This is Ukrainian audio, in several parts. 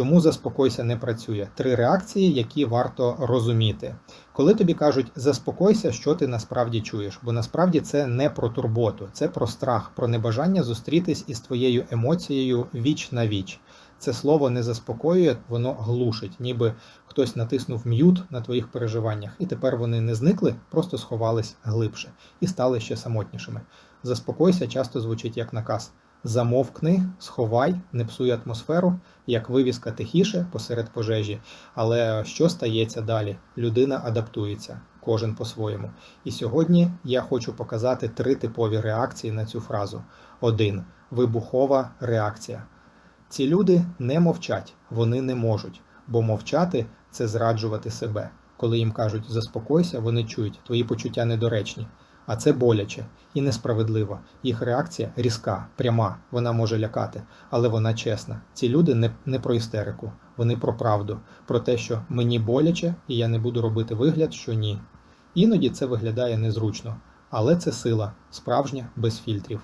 Чому заспокойся не працює? Три реакції, які варто розуміти. Коли тобі кажуть заспокойся, що ти насправді чуєш, бо насправді це не про турботу, це про страх, про небажання зустрітись із твоєю емоцією віч на віч. Це слово не заспокоює, воно глушить, ніби хтось натиснув м'ют на твоїх переживаннях, і тепер вони не зникли, просто сховались глибше і стали ще самотнішими. Заспокойся часто звучить як наказ. Замовкни, сховай, не псуй атмосферу, як вивіска тихіше посеред пожежі. Але що стається далі? Людина адаптується, кожен по-своєму. І сьогодні я хочу показати три типові реакції на цю фразу. Один вибухова реакція. Ці люди не мовчать, вони не можуть, бо мовчати це зраджувати себе. Коли їм кажуть заспокойся, вони чують, твої почуття недоречні. А це боляче і несправедливо. Їх реакція різка, пряма, вона може лякати, але вона чесна. Ці люди не, не про істерику, вони про правду, про те, що мені боляче, і я не буду робити вигляд, що ні. Іноді це виглядає незручно, але це сила, справжня, без фільтрів.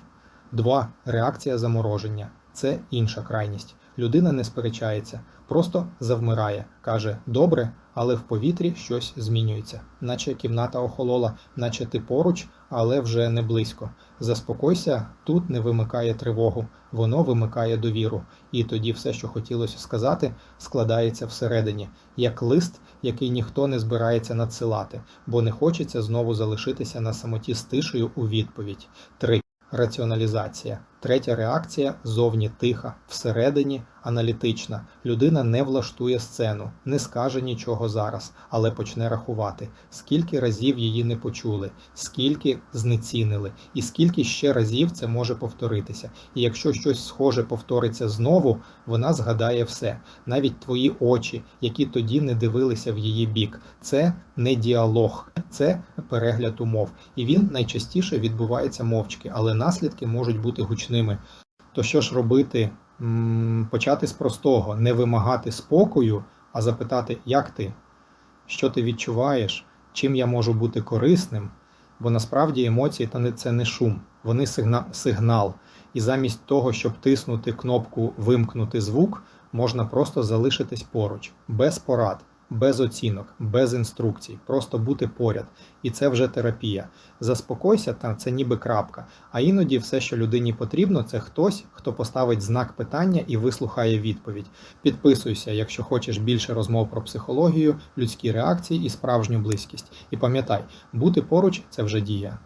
Два реакція замороження це інша крайність. Людина не сперечається, просто завмирає, каже добре, але в повітрі щось змінюється, наче кімната охолола, наче ти поруч, але вже не близько. Заспокойся, тут не вимикає тривогу, воно вимикає довіру. І тоді все, що хотілося сказати, складається всередині, як лист, який ніхто не збирається надсилати, бо не хочеться знову залишитися на самоті з тишею у відповідь. Три. Раціоналізація. Третя реакція зовні тиха, всередині аналітична. Людина не влаштує сцену, не скаже нічого зараз, але почне рахувати, скільки разів її не почули, скільки знецінили, і скільки ще разів це може повторитися. І якщо щось схоже повториться знову, вона згадає все, навіть твої очі, які тоді не дивилися в її бік. Це не діалог, це перегляд умов. І він найчастіше відбувається мовчки, але наслідки можуть бути гучними. То що ж робити? Почати з простого, не вимагати спокою, а запитати, як ти, що ти відчуваєш, чим я можу бути корисним. Бо насправді емоції та не це не шум, вони сигна, сигнал. І замість того, щоб тиснути кнопку Вимкнути звук, можна просто залишитись поруч, без порад, без оцінок, без інструкцій, просто бути поряд. І це вже терапія. Заспокойся, та це ніби крапка. А іноді все, що людині потрібно, це хтось, хто поставить знак питання і вислухає відповідь. Підписуйся, якщо хочеш більше розмов про психологію, людські реакції і справжню близькість. І пам'ятай, бути поруч це вже дія.